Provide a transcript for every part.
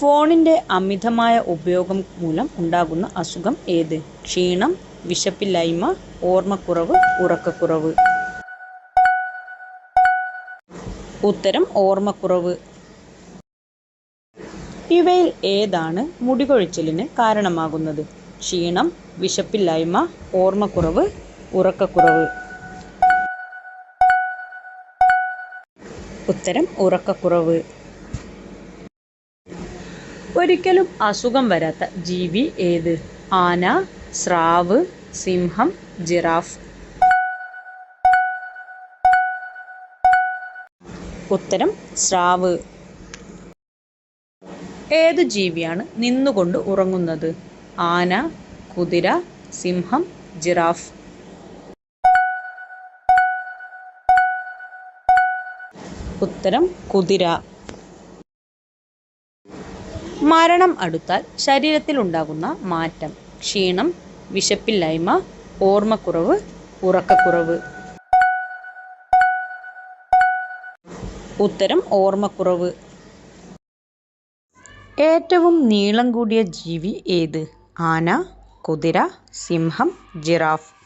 ഫോണിന്റെ അമിതമായ ഉപയോഗം മൂലം ഉണ്ടാകുന്ന അസുഖം ഏത്? ക്ഷീണം വിശപ്പില്ലായ്മ ഓർമ്മക്കുറവ് ഉറക്കക്കുറവ്. ഉത്തരം ഓർമ്മക്കുറവ്. ഇവയിൽ ഏതാണ് മുടികൊഴിച്ചിലിന് കാരണമാകുന്നത്? ക്ഷീണം വിശപ്പില്ലായ്മ ഓർമ്മക്കുറവ് ഉറക്കക്കുറവ്. ഉത്തരം ഉറക്കക്കുറവ്. ഒരിക്കലും അസുഖം വരാത്ത ജീവി ഏത്? ആന സ്രാവ് സിംഹം ജിറാഫ്. ഉത്തരം സ്രാവ്. ഏത് ജീവിയാണ് നിന്നുകൊണ്ട് ഉറങ്ങുന്നത്? ആന കുതിര സിംഹം ജിറാഫ്. ഉത്തരം കുതിര. മരണം അടുത്താൽ ശരീരത്തിൽ ഉണ്ടാകുന്ന മാറ്റം ക്ഷീണം വിശപ്പില്ലായ്മ ഓർമ്മക്കുറവ് ഉറക്കക്കുറവ്. ഉത്തരം ഓർമ്മക്കുറവ്. ഏറ്റവും നീളം കൂടിയ ജീവി ഏത്? ആന കുതിര സിംഹം ജിറാഫ്.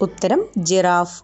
ഉത്തരം ജിറാഫ്.